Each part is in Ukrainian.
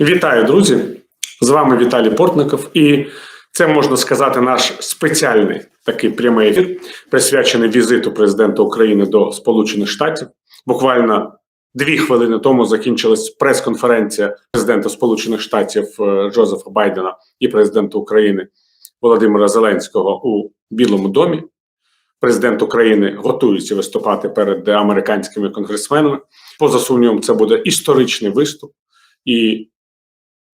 Вітаю, друзі! З вами Віталій Портников, і це можна сказати наш спеціальний такий прямий ефір, присвячений візиту президента України до Сполучених Штатів. Буквально дві хвилини тому закінчилась прес-конференція президента Сполучених Штатів е, Джозефа Байдена і президента України Володимира Зеленського у Білому домі. Президент України готується виступати перед американськими конгресменами. Поза сумнівом, це буде історичний виступ, і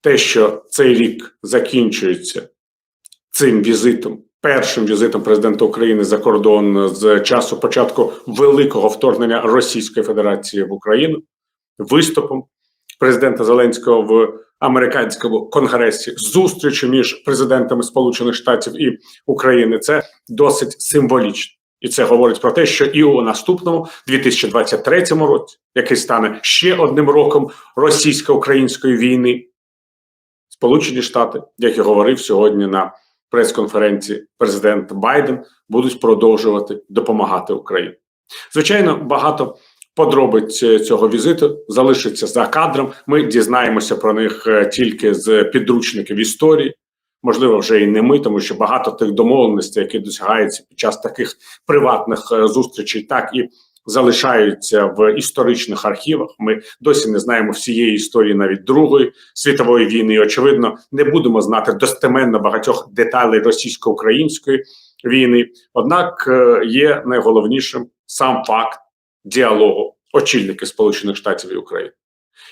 те, що цей рік закінчується цим візитом, першим візитом президента України за кордон з часу початку великого вторгнення Російської Федерації в Україну, виступом президента Зеленського в американському конгресі, зустрічю між президентами Сполучених Штатів і України, це досить символічно. І це говорить про те, що і у наступному 2023 році, який стане ще одним роком російсько-української війни, Сполучені Штати, як я говорив сьогодні на прес-конференції, президент Байден будуть продовжувати допомагати Україні. Звичайно, багато подробиць цього візиту залишиться за кадром. Ми дізнаємося про них е, тільки з підручників історії. Можливо, вже і не ми, тому що багато тих домовленостей, які досягаються під час таких приватних е, зустрічей, так і залишаються в історичних архівах. Ми досі не знаємо всієї історії навіть Другої світової війни. І, Очевидно, не будемо знати достеменно багатьох деталей російсько-української війни. Однак е, є найголовнішим сам факт діалогу очільники Сполучених Штатів і України.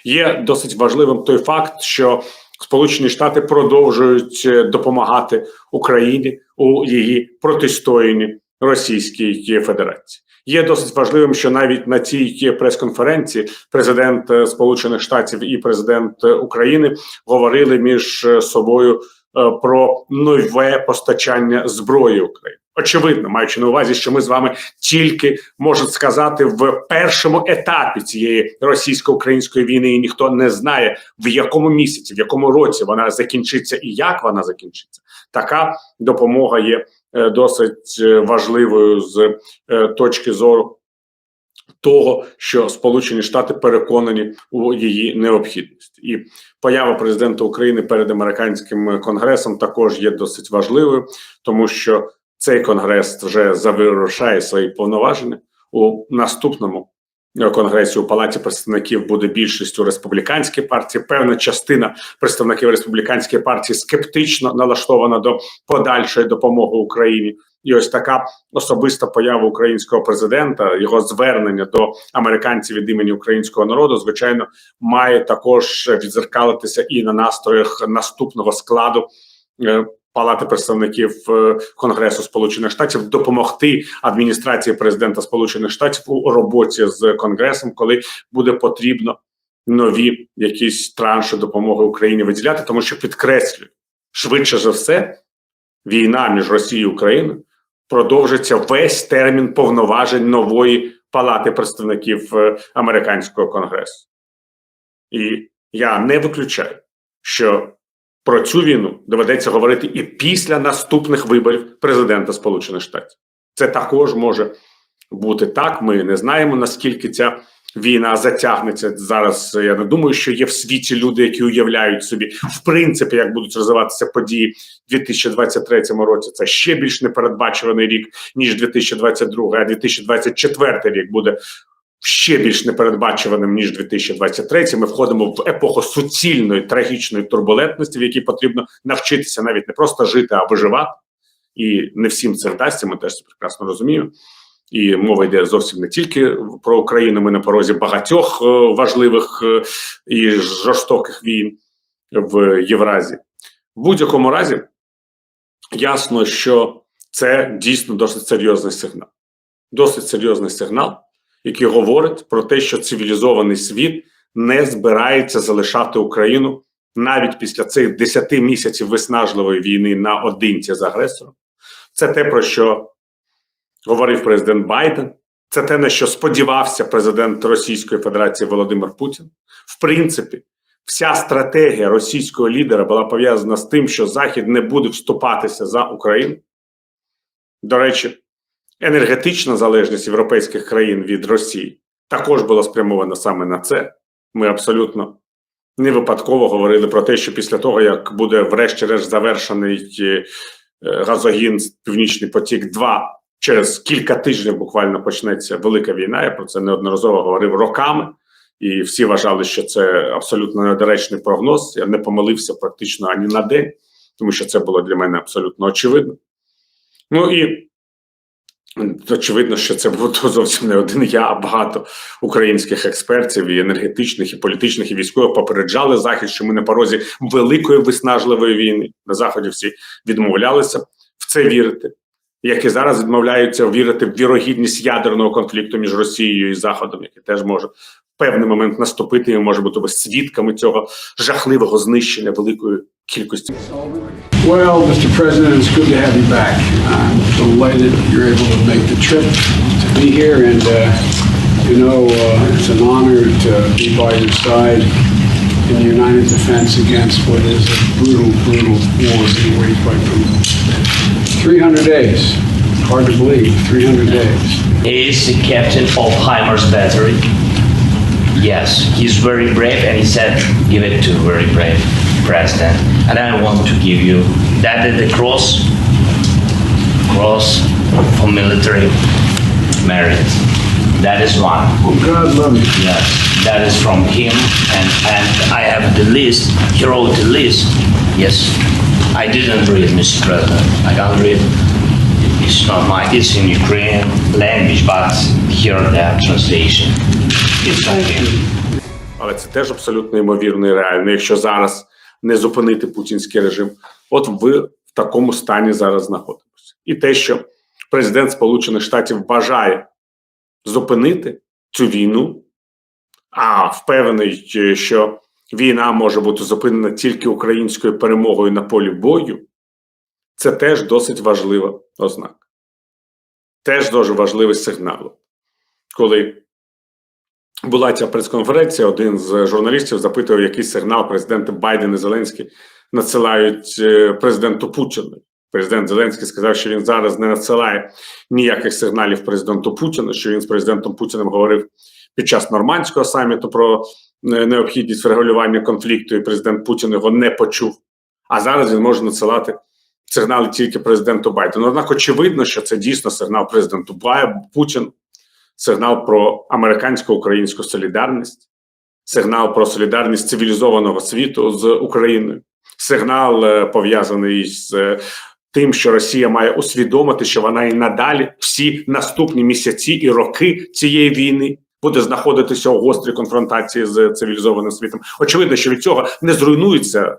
Є досить важливим той факт, що Сполучені Штати продовжують е, допомагати Україні у її протистоянні Російській Федерації. Є досить важливим, що навіть на цій прес-конференції президент е, Сполучених Штатів і президент України говорили між е, собою про нове постачання зброї України. Очевидно, маючи на увазі, що ми з вами тільки можуть сказати в першому етапі цієї російсько-української війни, і ніхто не знає в якому місяці, в якому році вона закінчиться і як вона закінчиться. Така допомога є е, досить е, важливою з е, точки зору. Того, що Сполучені Штати переконані у її необхідності, і поява президента України перед американським конгресом також є досить важливою, тому що цей конгрес вже завершає свої повноваження у наступному конгресі у палаті представників буде більшістю республіканської партії. Певна частина представників республіканської партії скептично налаштована до подальшої допомоги Україні. І ось така особиста поява українського президента, його звернення до американців від імені українського народу, звичайно, має також відзеркалитися і на настроях наступного складу е, Палати представників е, Конгресу Сполучених Штатів допомогти адміністрації президента Сполучених Штатів у роботі з Конгресом, коли буде потрібно нові якісь транші допомоги Україні виділяти, тому що підкреслюю швидше за все, війна між Росією і Україною продовжиться весь термін повноважень нової палати представників е, американського конгресу, і я не виключаю, що про цю війну доведеться говорити і після наступних виборів президента Сполучених Штатів. Це також може бути так. Ми не знаємо наскільки ця війна затягнеться зараз. Я не думаю, що є в світі люди, які уявляють собі в принципі, як будуть розвиватися події в 2023 році. Це ще більш непередбачуваний рік ніж 2022, а 2024 рік буде ще більш непередбачуваним ніж 2023. Ми входимо в епоху суцільної трагічної турбулентності, в якій потрібно навчитися навіть не просто жити, а виживати. І не всім це вдасться. Ми теж це прекрасно розуміємо. І мова йде зовсім не тільки про Україну. Ми на порозі багатьох е, важливих е, і жорстоких війн в Євразії. В будь-якому разі ясно, що це дійсно досить серйозний сигнал. Досить серйозний сигнал, який говорить про те, що цивілізований світ не збирається залишати Україну навіть після цих 10 місяців виснажливої війни наодинці з агресором. Це те, про що говорив президент Байден. Це те, на що сподівався президент Російської Федерації Володимир Путін. В принципі, вся стратегія російського лідера була пов'язана з тим, що Захід не буде вступатися за Україну. До речі, енергетична залежність європейських країн від Росії також була спрямована саме на це. Ми абсолютно не випадково говорили про те, що після того, як буде врешті-решт завершений е, газогін Північний потік 2 через кілька тижнів буквально почнеться велика війна. Я про це неодноразово говорив роками, і всі вважали, що це абсолютно недоречний прогноз. Я не помилився практично ані на день, тому що це було для мене абсолютно очевидно. Ну і Очевидно, що це було зовсім не один я, а багато українських експертів, і енергетичних, і політичних, і військових попереджали захід, що ми на порозі великої виснажливої війни. На заході всі відмовлялися в це вірити, як і зараз відмовляються вірити в вірогідність ядерного конфлікту між Росією і Заходом, який теж може в певний момент наступити, і ми можемо бути свідками цього жахливого знищення великої кількості. Well, Mr. President, it's good to have you back. I'm delighted you're able to make the trip to be here, and uh, you know uh, it's an honor to be by your side in the united defense against what is a brutal, brutal war being waged by Putin. 300 days. Hard to believe. 300 days. Is the captain of Heimer's battery. Yes, he's very brave, and he said, "Give it to very brave president." And I want to give you that the cross, cross for military merit. That is one. Oh, God love you. Yes, that is from him, and and I have the list. He wrote the list. Yes, I didn't read, Mr. President. I can't read. It's not my. It's in Ukrainian language, but here the translation is from him. Але це теж абсолютно ймовірно і реально, якщо зараз не зупинити путінський режим. От ви в такому стані зараз знаходитеся. І те, що президент Сполучених Штатів бажає зупинити цю війну, а впевнений, е, що війна може бути зупинена тільки українською перемогою на полі бою, це теж досить важлива ознака. Теж дуже важливий сигнал. Коли була ця прес-конференція, один з журналістів запитував, який сигнал президенти Байден і Зеленський надсилають е, президенту Путіну. Президент Зеленський сказав, що він зараз не надсилає ніяких сигналів президенту Путіну, що він з президентом Путіним говорив під час нормандського саміту про е, необхідність врегулювання конфлікту, і президент Путін його не почув. А зараз він може надсилати сигнали тільки президенту Байдену. Однак очевидно, що це дійсно сигнал президенту Путіну, сигнал про американсько-українську солідарність, сигнал про солідарність цивілізованого світу з Україною, сигнал е, пов'язаний з е, тим, що Росія має усвідомити, що вона і надалі всі наступні місяці і роки цієї війни. Буде знаходитися у гострій конфронтації з цивілізованим світом. Очевидно, що від цього не зруйнується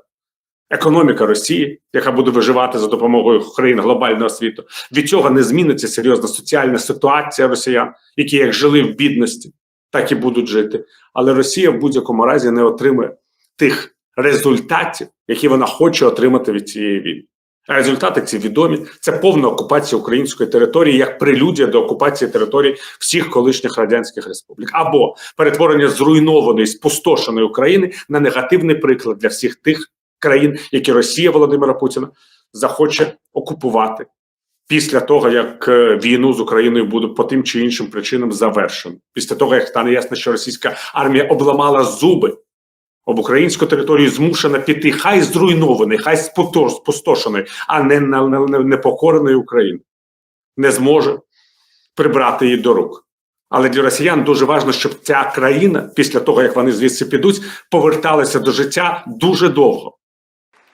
економіка Росії, яка буде виживати за допомогою країн глобального світу. Від цього не зміниться серйозна соціальна ситуація росіян, які як жили в бідності, так і будуть жити. Але Росія в будь-якому разі не отримує тих результатів, які вона хоче отримати від цієї війни. Результати ці відомі: це повна окупація української території як прелюдія до окупації територій всіх колишніх радянських республік, або перетворення зруйнованої спустошеної України на негативний приклад для всіх тих країн, які Росія Володимира Путіна захоче окупувати після того, як е, війну з Україною буде по тим чи іншим причинам завершено. Після того, як стане ясно, що російська армія обламала зуби об українську територію, змушена піти, хай зруйнований, хай спустошений, а не непокореної України, не зможе прибрати її до рук. Але для росіян дуже важливо, щоб ця країна, після того як вони звідси підуть, поверталася до життя дуже довго.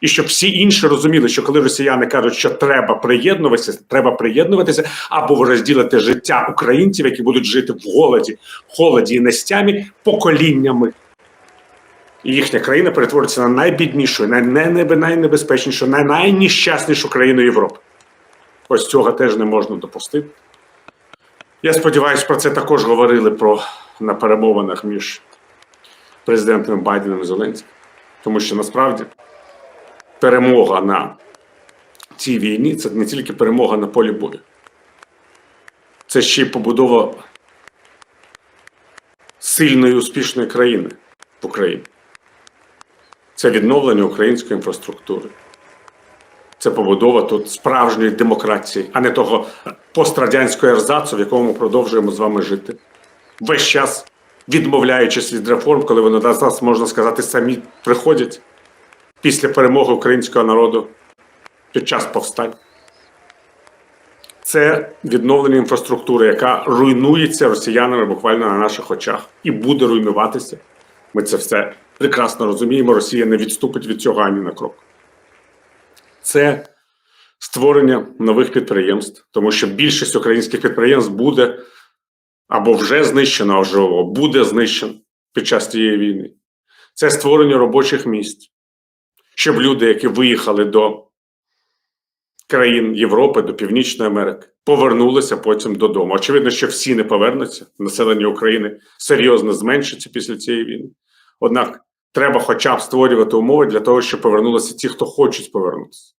І щоб всі інші розуміли, що коли росіяни кажуть, що треба приєднуватися, треба приєднуватися або розділити життя українців, які будуть жити в голоді, холоді і нестямі поколіннями. І їхня країна перетвориться на найбіднішу, на найнебезпечнішу, на найніщаснішу країну Європи. Ось цього теж не можна допустити. Я сподіваюся, про це також говорили про на перемовинах між президентами Байденом і Зеленським. Тому що насправді перемога на цій війні це не тільки перемога на полі бою, це ще й побудова сильної успішної країни в Україні. Це відновлення української інфраструктури. Це побудова тут справжньої демократії, а не того пострадянського ерзацу, в якому ми продовжуємо з вами жити. Весь час відмовляючись від реформ, коли вони до нас, можна сказати, самі приходять після перемоги українського народу під час повстань. Це відновлення інфраструктури, яка руйнується росіянами буквально на наших очах і буде руйнуватися. Ми це все прекрасно розуміємо. Росія не відступить від цього ані на крок. Це створення нових підприємств, тому що більшість українських підприємств буде або вже знищено, або буде знищено під час цієї війни. Це створення робочих місць, щоб люди, які виїхали до країн Європи, до Північної Америки, повернулися потім додому. Очевидно, що всі не повернуться. Населення України серйозно зменшиться після цієї війни. Однак треба хоча б створювати умови для того, щоб повернулися ті, хто хочуть повернутися.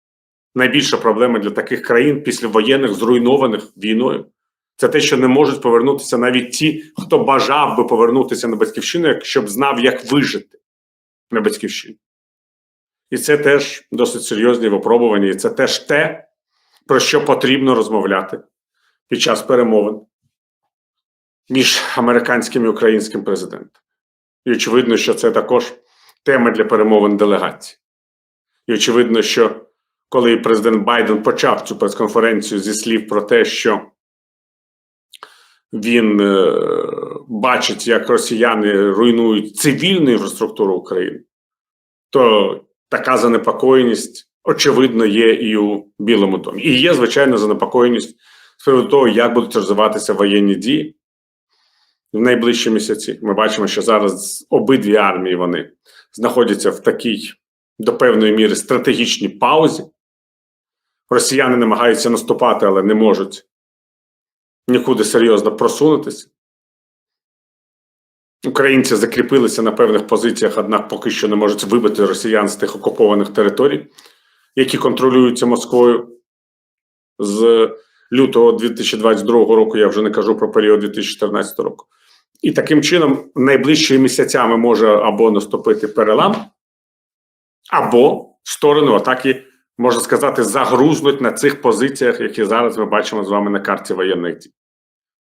Найбільша проблема для таких країн після воєнних зруйнованих війною це те, що не можуть повернутися навіть ті, хто бажав би повернутися на батьківщину, якщо б знав, як вижити на батьківщині. І це теж досить серйозні випробування, і це теж те, про що потрібно розмовляти під час перемовин між американським і українським президентом. І очевидно, що це також тема для перемовин делегацій. І очевидно, що коли президент Байден почав цю прес-конференцію зі слів про те, що він е, бачить, як росіяни руйнують цивільну інфраструктуру України, то така занепокоєність, очевидно, є і у Білому домі. І є, звичайно, занепокоєність з приводу того, як будуть розвиватися воєнні дії в найближчі місяці. Ми бачимо, що зараз обидві армії вони знаходяться в такій до певної міри стратегічній паузі. Росіяни намагаються наступати, але не можуть нікуди серйозно просунутися. Українці закріпилися на певних позиціях, однак поки що не можуть вибити росіян з тих окупованих територій, які контролюються Москвою. З лютого 2022 року я вже не кажу про період 2014 року. І таким чином, найближчими місяцями може або наступити перелам, або в сторону атаки, можна сказати, загрузнуть на цих позиціях, які зараз ми бачимо з вами на карті воєнних дій.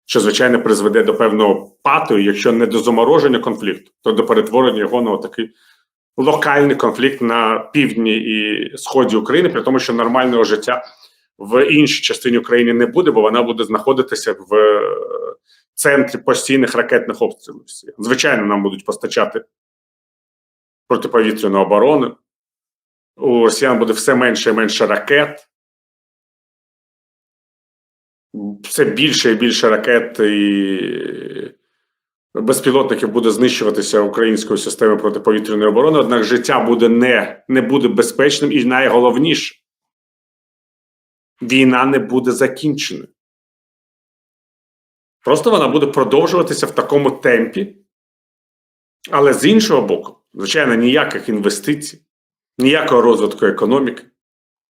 Що, звичайно, призведе до певного пату, якщо не до замороження конфлікту, то до перетворення його на такий локальний конфлікт на півдні і сході України, при тому, що нормального життя в іншій частині України не буде, бо вона буде знаходитися в центрі постійних ракетних обстрілів. Звичайно, нам будуть постачати протиповітряну оборону. У росіян буде все менше і менше ракет. Все більше і більше ракет і безпілотників буде знищуватися українською системою протиповітряної оборони. Однак життя буде не, не буде безпечним, і найголовніше війна не буде закінченою. Просто вона буде продовжуватися в такому темпі, але з іншого боку, звичайно, ніяких інвестицій, ніякого розвитку економіки,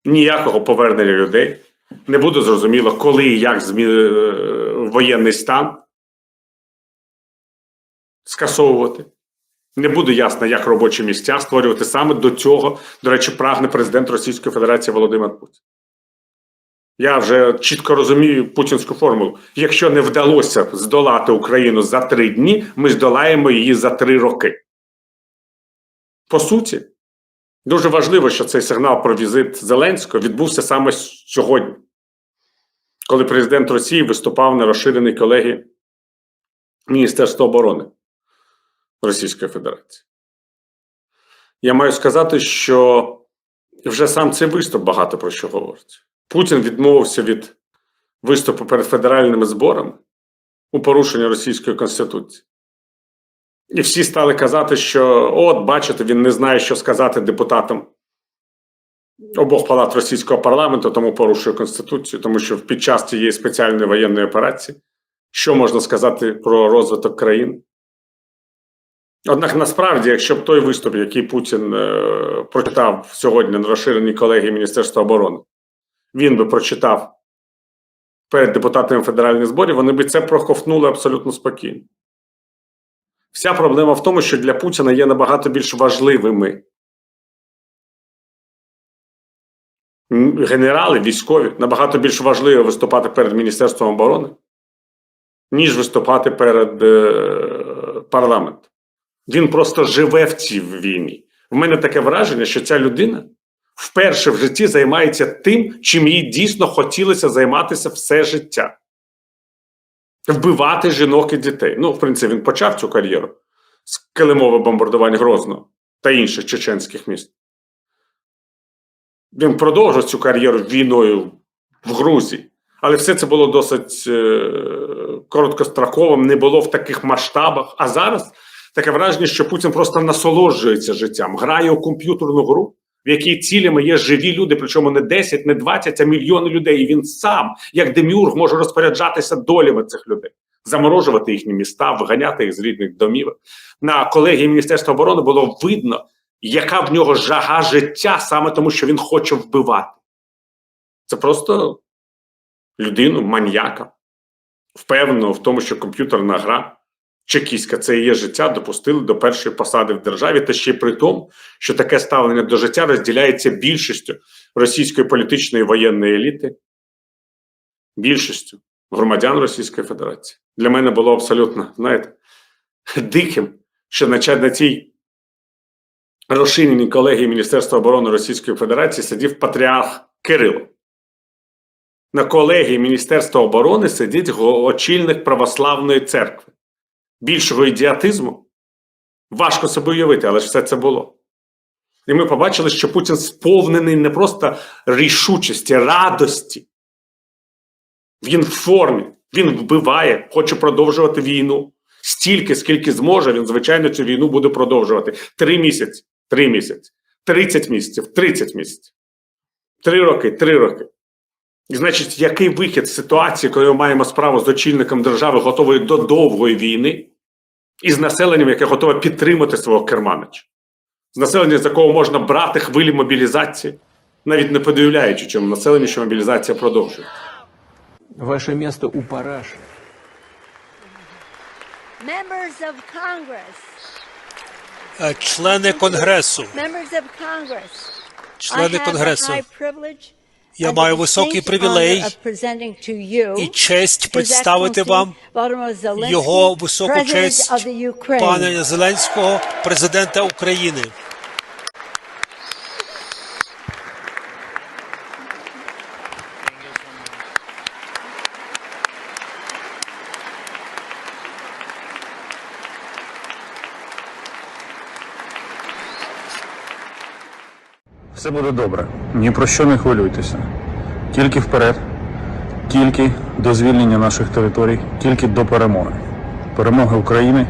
ніякого повернення людей. Не буде зрозуміло, коли і як змі... е, воєнний стан скасовувати. Не буде ясно, як робочі місця створювати саме до цього, до речі, прагне президент Російської Федерації Володимир Путін. Я вже чітко розумію путінську формулу. Якщо не вдалося здолати Україну за три дні, ми здолаємо її за три роки. По суті, дуже важливо, що цей сигнал про візит Зеленського відбувся саме сьогодні, коли президент Росії виступав на розширеній колегії Міністерства оборони Російської Федерації. Я маю сказати, що вже сам цей виступ багато про що говорить. Путін відмовився від виступу перед федеральними зборами у порушення російської конституції. І всі стали казати, що от, бачите, він не знає, що сказати депутатам обох палат російського парламенту, тому порушує конституцію, тому що під час цієї спеціальної воєнної операції що можна сказати про розвиток країн? Однак насправді, якщо б той виступ, який Путін е, прочитав сьогодні на розширеній колегії Міністерства оборони, він би прочитав перед депутатами федеральних зборів, вони би це проковтнули абсолютно спокійно. Вся проблема в тому, що для Путіна є набагато більш важливими Генерали, військові набагато більш важливо виступати перед Міністерством оборони, ніж виступати перед е, парламентом. Він просто живе в цій війні. У мене таке враження, що ця людина вперше в житті займається тим, чим їй дійсно хотілося займатися все життя. Вбивати жінок і дітей. Ну, в принципі, він почав цю кар'єру з килимових бомбардувань Грозного та інших чеченських міст. Він продовжив цю кар'єру війною в Грузії. Але все це було досить е, короткостроковим, не було в таких масштабах. А зараз таке враження, що Путін просто насолоджується життям, грає у комп'ютерну гру, в якій цілями є живі люди, причому не 10, не 20, а мільйони людей. І він сам, як деміург, може розпоряджатися долями цих людей, заморожувати їхні міста, виганяти їх з рідних домів. На колегії Міністерства оборони було видно, яка в нього жага життя, саме тому, що він хоче вбивати. Це просто людину, маньяка, впевненого в тому, що комп'ютерна гра чекіська це є життя, допустили до першої посади в державі, та ще й при тому, що таке ставлення до життя розділяється більшістю російської політичної воєнної еліти, більшістю громадян Російської Федерації. Для мене було абсолютно, знаєте, диким, що на цій розширеній колегії Міністерства оборони Російської Федерації сидів патріарх Кирило. На колегії Міністерства оборони сидить очільник православної церкви. Більшого ідіотизму важко собі уявити, але ж все це було. І ми побачили, що Путін сповнений не просто рішучості, радості. Він в формі, він вбиває, хоче продовжувати війну. Стільки, скільки зможе, він, звичайно, цю війну буде продовжувати. Три місяці, три місяці, 30 місяців, 30 місяців. Три роки, три роки. І значить, який вихід з ситуації, коли ми маємо справу з очільником держави, готової до довгої війни, і з населенням, яке готове підтримати свого керманича, з населенням, з якого можна брати хвилі мобілізації, навіть не подивляючи, чому населення, що мобілізація продовжує. Ваше место у параши. Members of Congress, Е, Члени Конгресу. members of Congress. Члени I have Конгресу. Я маю високий привілей і честь представити вам його високу честь пана Зеленського, президента України. Все буде добре. Ні про що не хвилюйтеся. Тільки вперед, тільки до звільнення наших територій, тільки до перемоги. Перемоги України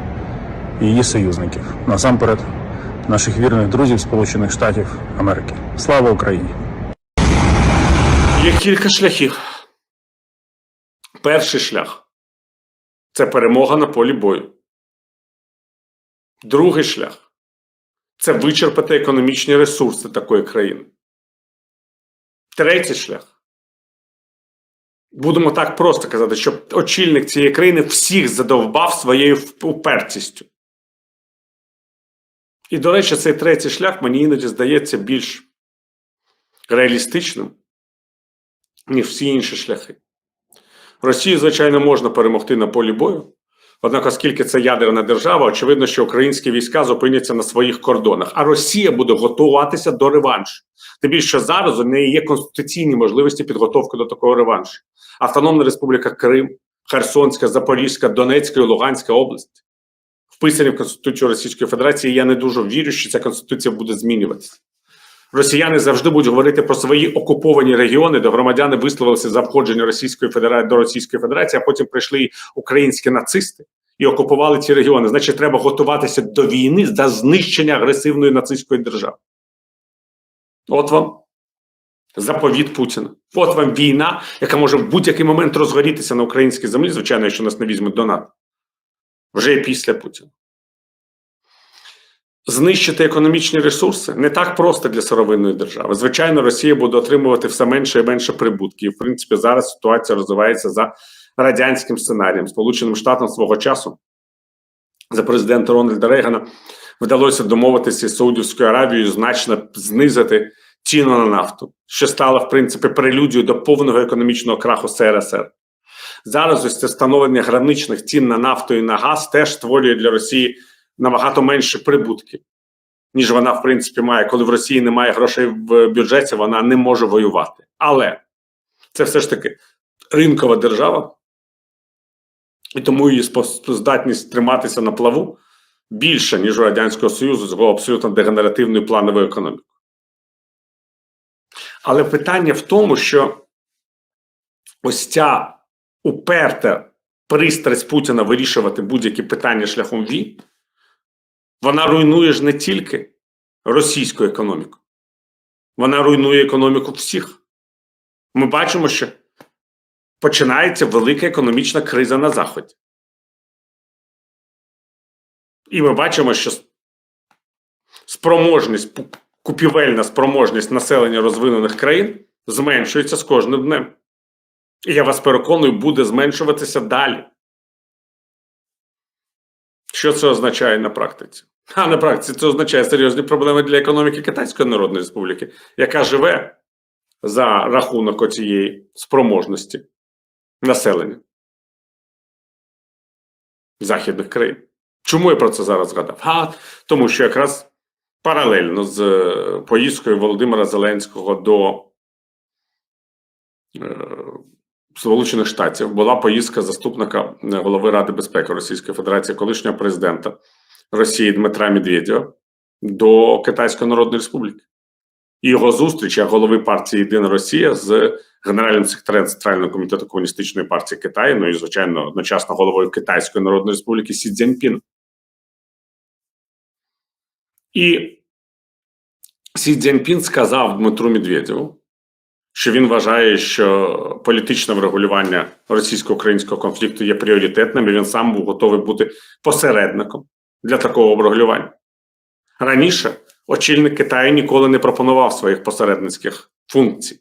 і її союзників. Насамперед, наших вірних друзів Сполучених Штатів Америки. Слава Україні! Є кілька шляхів. Перший шлях це перемога на полі бою. Другий шлях це вичерпати економічні ресурси такої країни. Третій шлях. Будемо так просто казати, щоб очільник цієї країни всіх задовбав своєю упертістю. І, до речі, цей третій шлях мені іноді здається більш реалістичним, ніж всі інші шляхи. Росію, звичайно, можна перемогти на полі бою. Однак, оскільки це ядерна держава, очевидно, що українські війська зупиняться на своїх кордонах, а Росія буде готуватися до реваншу. Тим більше зараз у неї є конституційні можливості підготовки до такого реваншу. Автономна Республіка Крим, Херсонська, Запорізька, Донецька і Луганська область вписані в Конституцію Російської Федерації. Я не дуже вірю, що ця конституція буде змінюватися. Росіяни завжди будуть говорити про свої окуповані регіони, де громадяни висловилися за входження Російської Федерації до Російської Федерації, а потім прийшли українські нацисти і окупували ці регіони. Значить, треба готуватися до війни за знищення агресивної нацистської держави. От вам заповіт Путіна. От вам війна, яка може в будь-який момент розгорітися на українській землі, звичайно, якщо нас не візьмуть до НАТО. Вже після Путіна. Знищити економічні ресурси не так просто для сировинної держави. Звичайно, Росія буде отримувати все менше і менше прибутків. В принципі, зараз ситуація розвивається за радянським сценарієм. Сполученим Штатам свого часу за президента Рональда Рейгана вдалося домовитися з Саудівською Аравією значно знизити ціну на нафту, що стало, в принципі, прелюдією до повного економічного краху СРСР. Зараз ось це встановлення граничних цін на нафту і на газ теж створює для Росії набагато менше прибутки, ніж вона, в принципі, має. Коли в Росії немає грошей в бюджеті, вона не може воювати. Але це все ж таки ринкова держава, і тому її здатність триматися на плаву більша, ніж у Радянського Союзу з його абсолютно дегенеративною плановою економікою. Але питання в тому, що ось ця уперта пристрасть Путіна вирішувати будь-які питання шляхом війн, вона руйнує ж не тільки російську економіку, вона руйнує економіку всіх. Ми бачимо, що починається велика економічна криза на Заході. І ми бачимо, що спроможність, купівельна спроможність населення розвинених країн зменшується з кожним днем. І я вас переконую, буде зменшуватися далі. Що це означає на практиці? А на практиці це означає серйозні проблеми для економіки Китайської Народної Республіки, яка живе за рахунок оцієї спроможності населення західних країн. Чому я про це зараз згадав? А, тому що якраз паралельно з е, поїздкою Володимира Зеленського до е, Сполучених Штатів була поїздка заступника е, голови Ради безпеки Російської Федерації, колишнього президента Росії Дмитра Медведєва до Китайської Народної Республіки. І його зустріч як голови партії Єдина Росія з генеральним секретарем Центрального комітету Комуністичної партії Китаю, ну і звичайно, одночасно головою Китайської Народної Республіки Сі Цзіньпін. І Сі Цзіньпін сказав Дмитру Медведєву, що він вважає, що політичне врегулювання російсько-українського конфлікту є пріоритетним, і він сам був готовий бути посередником для такого врегулювання. Раніше очільник Китаю ніколи не пропонував своїх посередницьких функцій.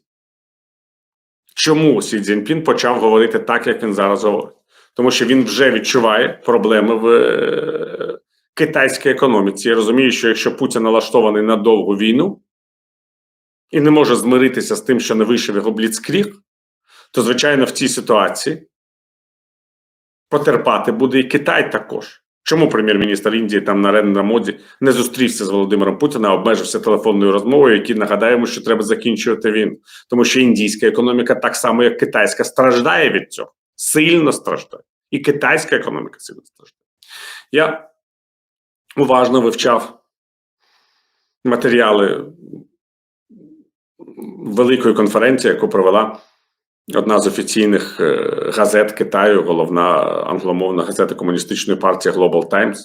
Чому Сі Цзіньпін почав говорити так, як він зараз говорить? Тому що він вже відчуває проблеми в е, китайській економіці. Я розумію, що якщо Путін налаштований на довгу війну і не може змиритися з тим, що не вийшов його бліцкріг, то, звичайно, в цій ситуації потерпати буде і Китай також. Чому прем'єр-міністр Індії там на Ренна моді не зустрівся з Володимиром Путіним, а обмежився телефонною розмовою, який нагадає що треба закінчувати війну, тому що індійська економіка, так само як китайська, страждає від цього, сильно страждає, і китайська економіка сильно страждає. Я уважно вивчав матеріали великої конференції, яку провела одна з офіційних е, газет Китаю, головна англомовна газета комуністичної партії Global Times,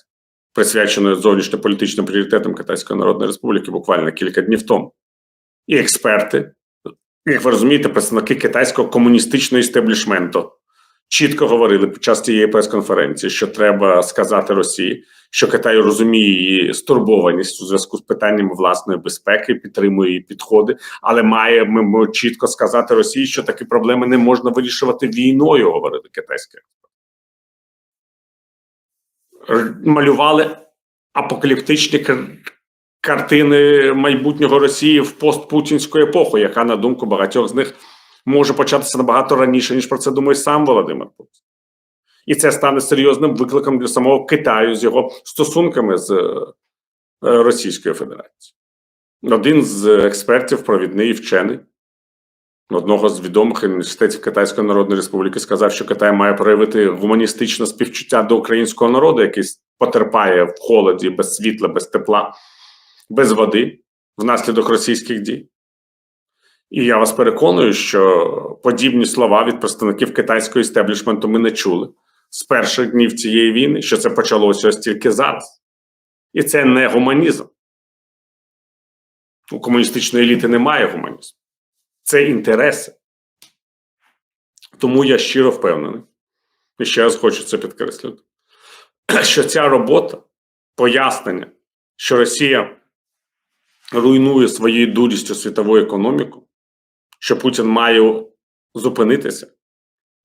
присвяченою зовнішньополітичним пріоритетам Китайської Народної Республіки буквально кілька днів тому. І експерти, як ви розумієте, представники китайського комуністичного істеблішменту чітко говорили під час цієї прес-конференції, що треба сказати Росії, що Китай розуміє її стурбованість у зв'язку з питаннями власної безпеки, підтримує її підходи, але має ми, чітко сказати Росії, що такі проблеми не можна вирішувати війною, говорили китайські. Малювали апокаліптичні кар- картини майбутнього Росії в постпутінську епоху, яка, на думку багатьох з них, може початися набагато раніше, ніж про це думає сам Володимир Путін. І це стане серйозним викликом для самого Китаю з його стосунками з е, Російською Федерацією. Один з експертів, провідний вчений одного з відомих університетів Китайської Народної Республіки, сказав, що Китай має проявити гуманістичне співчуття до українського народу, який потерпає в холоді, без світла, без тепла, без води внаслідок російських дій. І я вас переконую, що подібні слова від представників китайського істеблішменту ми не чули з перших днів цієї війни, що це почалося ось тільки зараз. І це не гуманізм. У комуністичної еліти немає гуманізму. Це інтереси. Тому я щиро впевнений, і ще раз хочу це підкреслити, що ця робота пояснення, що Росія руйнує своєю дурістю світову економіку, що Путін має зупинитися,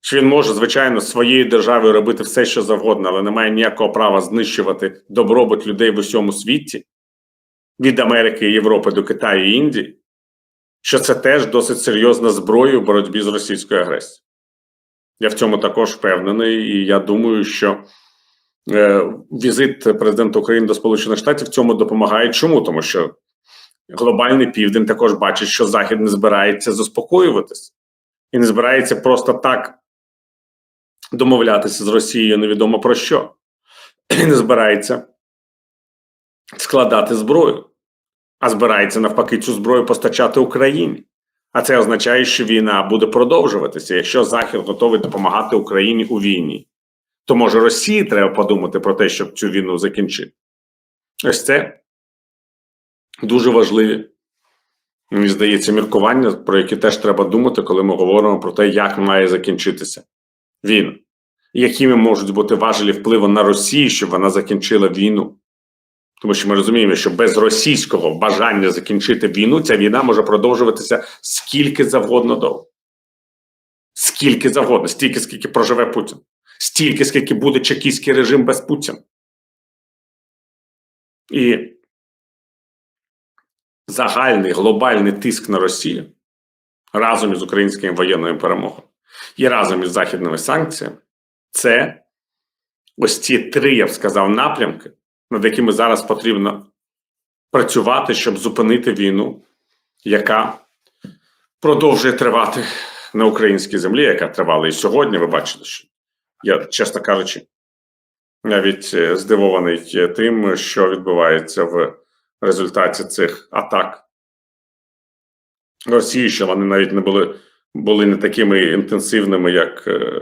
що він може, звичайно, своєю державою робити все, що завгодно, але не має ніякого права знищувати добробут людей в усьому світі від Америки Європи до Китаю і Індії. що це теж досить серйозна зброя в боротьбі з російською агресією. Я в цьому також впевнений, і я думаю, що е, візит президента України до Сполучених Штатів в цьому допомагає. Чому? Тому що глобальний південь також бачить, що Захід не збирається заспокоюватись і не збирається просто так домовлятися з Росією невідомо про що, і не збирається складати зброю, а збирається навпаки цю зброю постачати Україні. А це означає, що війна буде продовжуватися. Якщо Захід готовий допомагати Україні у війні, то може Росії треба подумати про те, щоб цю війну закінчити. Ось це дуже важливі, мені здається, міркування, про які теж треба думати, коли ми говоримо про те, як має закінчитися війна, якими можуть бути важелі впливу на Росію, щоб вона закінчила війну. Тому що ми розуміємо, що без російського бажання закінчити війну ця війна може продовжуватися скільки завгодно довго. Скільки завгодно, стільки, скільки проживе Путін, стільки, скільки буде чекійський режим без Путіна. І загальний глобальний тиск на Росію. Разом із українською воєнною перемогою. І разом із західними санкціями. Це ось ці три, я б сказав, напрямки, над якими зараз потрібно працювати, щоб зупинити війну, яка продовжує тривати на українській землі, яка тривала і сьогодні. Ви бачите, що я, чесно кажучи, навіть е, здивований тим, що відбувається в результаті цих атак Росії, що вони навіть не були, були не такими інтенсивними, як е,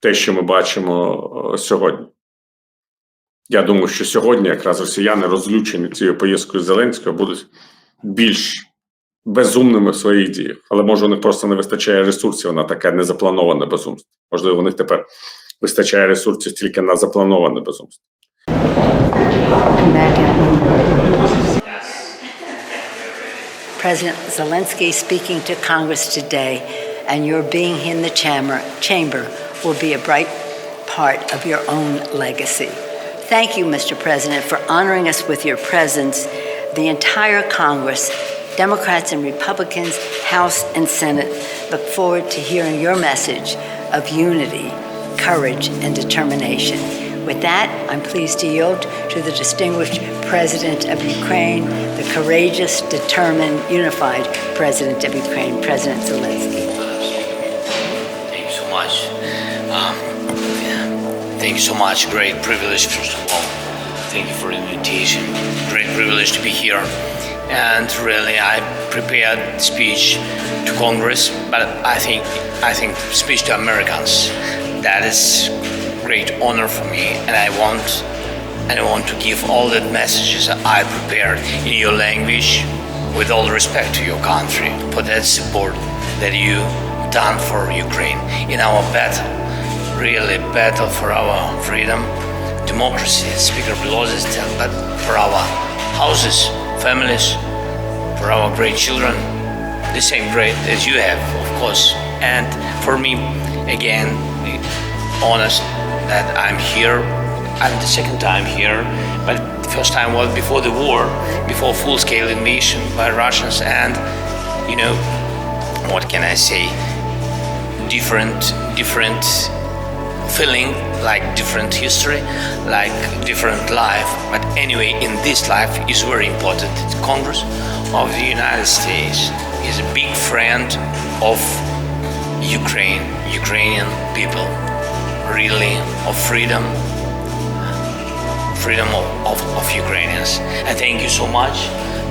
те, що ми бачимо е, сьогодні. Я думаю, що сьогодні якраз росіяни, розлючені цією поїздкою Зеленського, будуть більш безумними в своїх діях. Але може у них просто не вистачає ресурсів на таке незаплановане безумство. Можливо, у них тепер вистачає ресурсів тільки на заплановане безумство. President Zelensky speaking to Congress today, and your being in the chamber, chamber will be a bright part of your own legacy. Thank you, Mr. President, for honoring us with your presence. The entire Congress, Democrats and Republicans, House and Senate, look forward to hearing your message of unity, courage, and determination. With that, I'm pleased to yield to the distinguished President of Ukraine, the courageous, determined, unified President of Ukraine, President Zelensky. Thank you so much. Um. Thank you so much. Great privilege, first of all. Thank you for the invitation. Great privilege to be here. And really, I prepared speech to Congress, but I think I think speech to Americans. That is great honor for me, and I want and I want to give all the messages I prepared in your language, with all respect to your country, for that support that you done for Ukraine in our battle, really battle for our freedom, democracy. Speaker Pelosi said, but for our houses, families, for our great children, the same great as you have, of course. And for me, again, honest that I'm here. I'm the second time here, but the first time was before the war, before full-scale invasion by Russians, and you know, what can I say? Different, different feeling, like different history, like different life. But anyway, in this life is very important. Congress of the United States is a big friend of Ukraine, Ukrainian people, really of freedom, freedom of, of, of Ukrainians. And thank you so much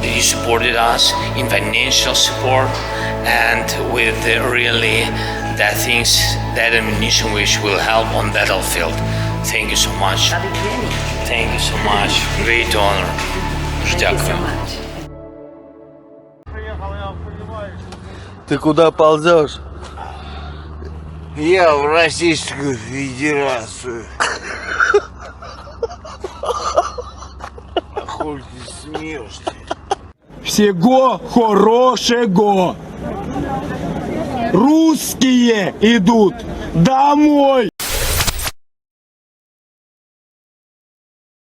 that you supported us in financial support and with the really that things that ammunition which will help on battlefield. Thank you so much. Thank you so much. Great honor. Дуже Thank you so Дякую. much. Ты куда ползешь? Я в Российскую Федерацию. Хуй ты смеешься? Всего хорошего! Русские идут домой!